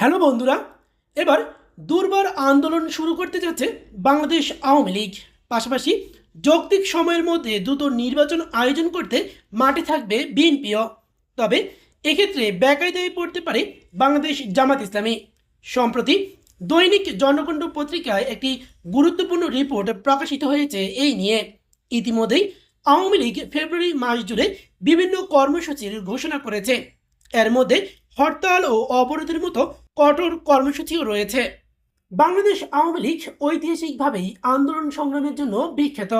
Hello বন্ধুরা, এবার দুর্বার আন্দোলন শুরু করতে যাচ্ছে বাংলাদেশ আওয়ামী লীগ। পাশাপাশি যৌক্তিক সময়ের মধ্যে দ্রুত নির্বাচন আয়োজন করতে মাঠে থাকবে বিএনপিও। তবে এক্ষেত্রে বেকায়দায় পড়তে পারে বাংলাদেশ জামাত ইসলামী। সম্প্রতি দৈনিক জনকণ্ঠ পত্রিকায় একটি গুরুত্বপূর্ণ রিপোর্ট প্রকাশিত হয়েছে এই নিয়ে। ইতিমধ্যেই আওয়ামী লীগ ফেব্রুয়ারি মাস জুড়ে বিভিন্ন কর্মসূচির ঘোষণা করেছে। এর মধ্যে হরতাল ও অবরোধের মতো কঠোর কর্মসূচিও রয়েছে। বাংলাদেশ আওয়ামী লীগ ঐতিহাসিকভাবেই আন্দোলন সংগ্রামের জন্য বিখ্যাত।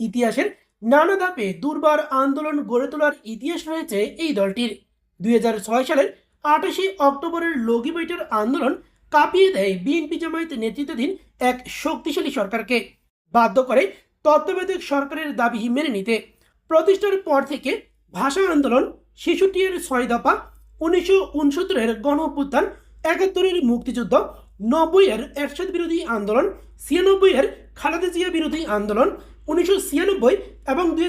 ইতিহাসের নানা ধাপে দুর্বার আন্দোলন গড়ে তোলার ইতিহাস রয়েছে এই দলটির। দুই হাজার ছয় সালের আঠাশে অক্টোবরের লগিবৈটের আন্দোলন কাঁপিয়ে দেয় বিএনপি জামায়াত নেতৃত্বাধীন এক শক্তিশালী সরকারকে। বাধ্য করে তত্ত্বাবধায়ক সরকারের দাবি মেনে নিতে। প্রতিষ্ঠার পর থেকে ভাষা আন্দোলন এর ছয় দফা, উনিশশো উনসত্তরের গণ একাত্তরের মুক্তিযুদ্ধ নব্বই এর বিরোধী আন্দোলন ছিয়ানব্বই এর খালেদা জিয়া বিরোধী আন্দোলন, উনিশশো ছিয়ানব্বই এবং দুই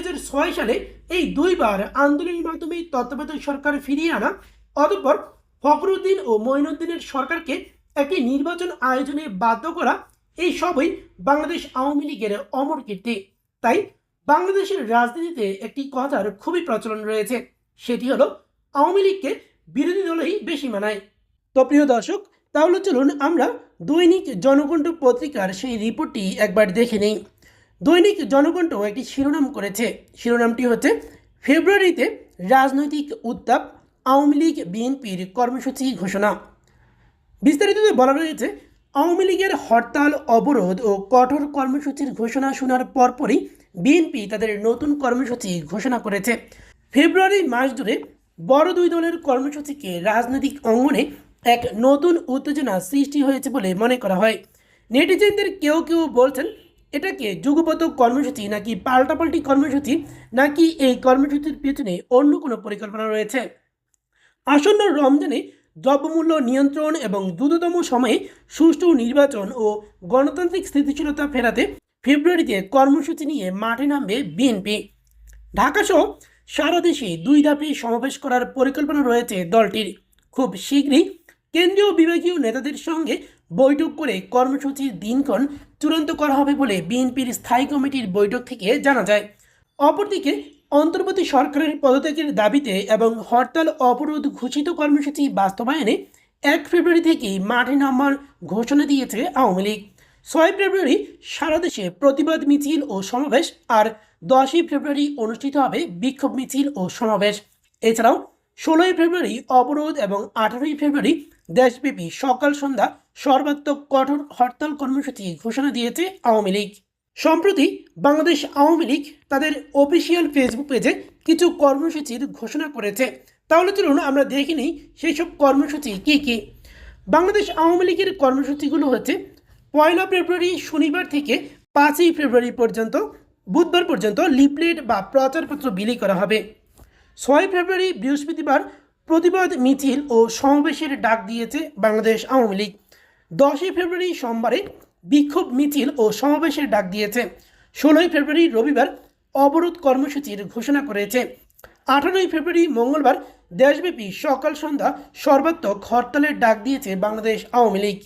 সালে এই দুইবার আন্দোলনের মাধ্যমে তত্ত্বাবধায়ক সরকার ফিরিয়ে আনা, অতঃপর ফখরুদ্দিন ও মঈনুদ্দিনের সরকারকে একটি নির্বাচন আয়োজনে বাধ্য করা, এই সবই বাংলাদেশ আওয়ামী লীগের অমর কীর্তি। তাই বাংলাদেশের রাজনীতিতে একটি কথার খুবই প্রচলন রয়েছে, সেটি হলো আওয়ামী লীগকে বিরোধী দলেই বেশি মানায়। তো প্রিয় দর্শক, তাহলে চলুন আমরা দৈনিক জনকণ্ঠ পত্রিকার সেই রিপোর্টটি একবার দেখে নেই। দৈনিক জনকণ্ঠ একটি শিরোনাম করেছে। শিরোনামটি হচ্ছে, ফেব্রুয়ারিতে রাজনৈতিক উত্তাপ আওয়ামী লীগ বিএনপির কর্মসূচি ঘোষণা। বিস্তারিততে বলা রয়েছে, আওয়ামী লীগের হরতাল, অবরোধ ও কঠোর কর্মসূচির ঘোষণা শোনার পরপরই বিএনপি তাদের নতুন কর্মসূচি ঘোষণা করেছে। ফেব্রুয়ারি মাস জুড়ে বড় দুই দলের কর্মসূচিকে রাজনৈতিক অঙ্গনে এক নতুন উত্তেজনা সৃষ্টি হয়েছে বলে মনে করা হয়। নেটিজেনদের কেউ কেউ বলছেন এটাকে যুগপত কর্মসূচি নাকি পাল্টাপাল্টি কর্মসূচি? নাকি এই কর্মসূচির পেছনে অন্য কোনো পরিকল্পনা রয়েছে? আসন্ন রমজানে দ্রব্যমূল্য নিয়ন্ত্রণ এবং দ্রুততম সময়ে সুষ্ঠু নির্বাচন ও গণতান্ত্রিক স্থিতিশীলতা ফেরাতে ফেব্রুয়ারিতে কর্মসূচি নিয়ে মাঠে নামবে বিএনপি। ঢাকাসহ সারা দেশে দুই ধাপে সমাবেশ করার পরিকল্পনা রয়েছে দলটির। খুব শীঘ্রই কেন্দ্রীয় বিভাগীয় নেতাদের সঙ্গে বৈঠক করে কর্মসূচির দিনক্ষণ চূড়ান্ত করা হবে বলে বিএনপির স্থায়ী কমিটির বৈঠক থেকে জানা যায়। অপরদিকে, অন্তর্বর্তী সরকারের পদত্যাগের দাবিতে এবং হরতাল অবরোধ ঘোষিত কর্মসূচি বাস্তবায়নে এক ফেব্রুয়ারি থেকেই মাঠে নামার ঘোষণা দিয়েছে আওয়ামী লীগ। ছয় ফেব্রুয়ারি সারা দেশে প্রতিবাদ মিছিল ও সমাবেশ আর দশই ফেব্রুয়ারি অনুষ্ঠিত হবে বিক্ষোভ মিছিল ও সমাবেশ। এছাড়াও, ষোলোই ফেব্রুয়ারি অবরোধ এবং আঠারোই ফেব্রুয়ারি দেশব্যাপী সকাল সন্ধ্যা সর্বাত্মক কঠোর হরতাল কর্মসূচি ঘোষণা দিয়েছে আওয়ামী লীগ। সম্প্রতি বাংলাদেশ আওয়ামী লীগ তাদের অফিসিয়াল ফেসবুক পেজে কিছু কর্মসূচির ঘোষণা করেছে। তাহলে চলুন আমরা দেখে নিই সেই সব কর্মসূচি কী কী। বাংলাদেশ আওয়ামী লীগের কর্মসূচিগুলো হচ্ছে পয়লা ফেব্রুয়ারি শনিবার থেকে পাঁচই ফেব্রুয়ারি পর্যন্ত, বুধবার পর্যন্ত লিফলেট বা প্রচারপত্র বিলি করা হবে। ছয় ফেব্রুয়ারি বৃহস্পতিবার প্রতিবাদ, মিছিল ও সমাবেশের ডাক দিয়েছে বাংলাদেশ আওয়ামী লীগ। দশই ফেব্রুয়ারি সোমবারে বিক্ষোভ, মিছিল ও সমাবেশের ডাক দিয়েছে। ষোলোই ফেব্রুয়ারি রবিবার অবরোধ কর্মসূচির ঘোষণা করেছে। আঠারোই ফেব্রুয়ারি মঙ্গলবার দেশব্যাপী সকাল সন্ধ্যা সর্বাত্মক হরতালের ডাক দিয়েছে বাংলাদেশ আওয়ামী লীগ।